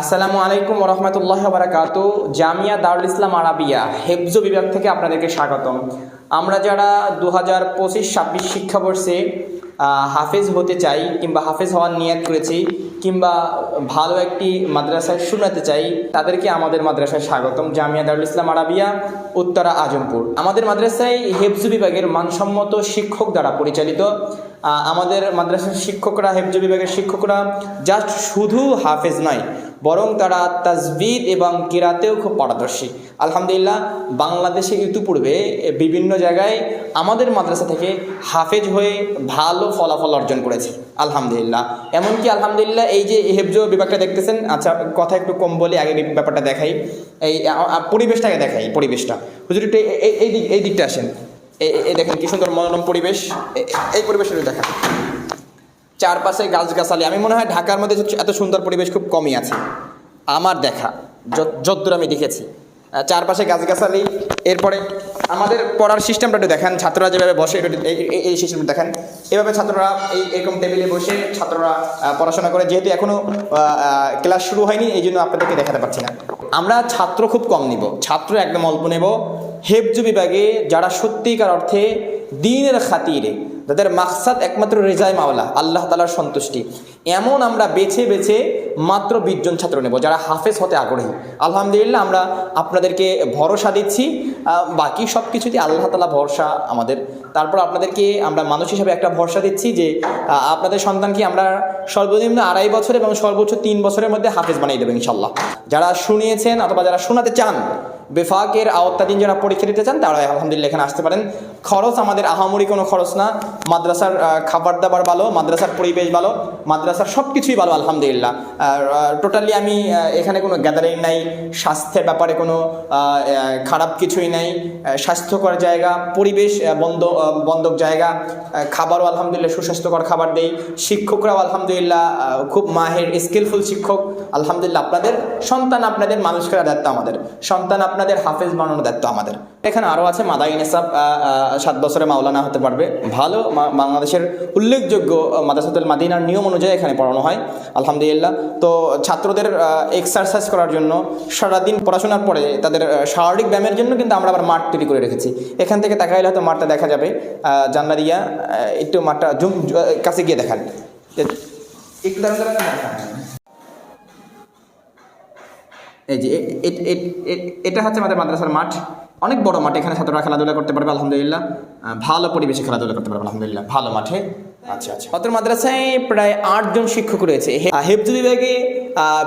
আসসালামু আলাইকুম রহমতুল্লাহ বারাকাতু জামিয়া দারুল ইসলাম আরাবিয়া, হেফজো বিভাগ থেকে আপনাদেরকে স্বাগতম। আমরা যারা দু হাজার পঁচিশ, ছাব্বিশ শিক্ষাবর্ষে হাফেজ হতে চাই কিংবা হাফেজ হওয়ার নিয়াত করেছি কিংবা ভালো একটি মাদ্রাসায় শোনাতে চাই, তাদেরকে আমাদের মাদ্রাসায় স্বাগতম। জামিয়া দারুল ইসলাম আরাবিয়া, উত্তরা আজমপুর। আমাদের মাদ্রাসায় হেফজু বিভাগের মানসম্মত শিক্ষক দ্বারা পরিচালিত। আমাদের মাদ্রাসার শিক্ষকরা, হেফজু বিভাগের শিক্ষকরা জাস্ট শুধু হাফেজ নয় বরং তারা তাজবিদ এবং কেরাতেও খুব পারদর্শী। আলহামদুলিল্লাহ, বাংলাদেশে ইতিপূর্বে বিভিন্ন জায়গায় আমাদের মাদ্রাসা থেকে হাফেজ হয়ে ভালো ফলাফল অর্জন করেছে। আলহামদুলিল্লাহ। এমনকি আলহামদুলিল্লাহ, এই যে হেফজ বিভাগটা দেখতেছেন আচ্ছা কথা একটু কম বলে, আগে ব্যাপারটা দেখাই। এই পরিবেশটাকে দেখাই, পরিবেশটা। হুজুর, একটু এই- দিক, এই দিকটা আসেন। এই দেখেন কি সুন্দর মনোরম পরিবেশ। এই পরিবেশটা দেখান। চারপাশে গাছগাছালি। আমি মনে হয় ঢাকার মধ্যে এত সুন্দর পরিবেশ খুব কমই আছে। আমার দেখা, যত- যতদূর আমি দেখেছি। চারপাশে গাছগাছালি, এরপরে আমাদের পড়ার সিস্টেমটা একটু দেখেন। ছাত্ররা যেভাবে বসে এই সিস্টেমটা দেখেন। এভাবে ছাত্ররা এই এরকম টেবিলে বসে ছাত্ররা পড়াশোনা করে। যেহেতু এখনও ক্লাস শুরু হয়নি, এই জন্য আপনাদেরকে দেখাতে পারছি না। আমরা ছাত্র খুব কম নিব। ছাত্র একদম অল্প নেব। হেফজু বিভাগে যারা সত্যিকার অর্থে দিনের খাতিরে যাদের মাকসাদ একমাত্র রেজায় মাওলা, আল্লাহ তালার সন্তুষ্টি। এমন আমরা বেছে বেছে মাত্র বিশজন ছাত্র নেব যারা হাফেজ হতে আগ্রহী। আলহামদুলিল্লাহ আমরা আপনাদেরকে ভরসা দিচ্ছি বাকি সব কিছুতে আল্লাহ তালা ভরসা আমাদের। তারপর আপনাদেরকে আমরা মানুষ হিসাবে একটা ভরসা দিচ্ছি যে আপনাদের সন্তানকে আমরা সর্বনিম্ন আড়াই বছর এবং সর্বোচ্চ তিন বছরের মধ্যে হাফেজ বানিয়ে দেবো ইনশাল্লাহ যারা শুনিয়েছেন অথবা যারা শোনাতে চান বেফাকের আওতাধীন যারা পরীক্ষা দিতে চান তারা আলহামদুলিল্লাহ এখানে আসতে পারেন। খরচ আমাদের আহামরি কোনো খরচ না। মাদ্রাসার খাবার দাবার ভালো, মাদ্রাসার পরিবেশ ভালো, মাদ্রাসার সব কিছুই ভালো, আলহামদুলিল্লাহ। টোটালি আমি এখানে কোনো গ্যাদারিং নাই, স্বাস্থ্যের ব্যাপারে কোনো খারাপ কিছুই নাই। স্বাস্থ্যকর জায়গা, পরিবেশ বন্ধ বন্ধক জায়গা খাবারও আলহামদুলিল্লাহ সুস্বাস্থ্যকর খাবার দেই। শিক্ষকরাও আলহামদুলিল্লাহ খুব মাহের স্কিলফুল শিক্ষক। আলহামদুলিল্লাহ, আপনাদের সন্তান, আপনাদের মানুষ করার দায়িত্ব আমাদের। সন্তান আপনাদের হাফেজ বানানোর দায়িত্ব আমাদের। এখানে আরও আছে মাদাইন এসাব সাত বছরে মাওলানা হতে পারবে। ভালো বাংলাদেশের উল্লেখযোগ্য আহ, মাদ্রাসাতুল মাদিনার নিয়ম অনুযায়ী এখানে পড়ানো হয় আলহামদুলিল্লাহ। তো ছাত্রদের এক্সারসাইজ করার জন্য সারাদিন পড়াশোনার পরে তাদের শারীরিক ব্যায়ামের জন্য কিন্তু আমরা আবার মাঠ তৈরি করে রেখেছি। এখান থেকে তাকাইলে হয়তো মাঠটা দেখা যাবে। জান্নাত দিয়া একটু মাঠটা জুম কাছে গিয়ে দেখান। একটু দাঁড়ান। এই যে এটা হচ্ছে আমাদের মাদ্রাসার মাঠ। অনেক বড় মাঠ, এখানে ছাত্ররা খেলাধুলা করতে পারবে, আলহামদুলিল্লাহ। ভালো পরিবেশে খেলাধুলা করতে পারবে, আলহামদুলিল্লাহ। ভালো মাঠে। আচ্ছা আচ্ছা। অত্র মাদ্রাসায় প্রায় আটজন শিক্ষক রয়েছে। হেফজু বিভাগে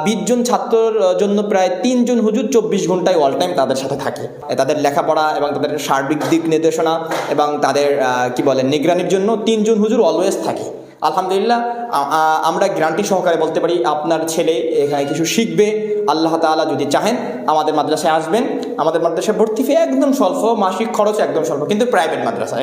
বিশ জন ছাত্রর জন্য প্রায় তিনজন হুজুর চব্বিশ ঘন্টায় অল টাইম তাদের সাথে থাকে। তাদের লেখাপড়া এবং তাদের সার্বিক দিক নির্দেশনা এবং তাদের কি বলে, নিগরানির জন্য তিনজন হুজুর অলওয়েজ থাকে। আলহামদুলিল্লাহ আমরা গ্রান্টি সহকারে বলতে পারি আপনার ছেলে এখানে কিছু শিখবে। আল্লাহ তালা যদি চাহেন, আমাদের মাদ্রাসায় আসবেন। আমাদের মাদ্রাসায় ভর্তি ফি একদম স্বল্প, মাসিক খরচ একদম স্বল্প, কিন্তু প্রাইভেট মাদ্রাসা।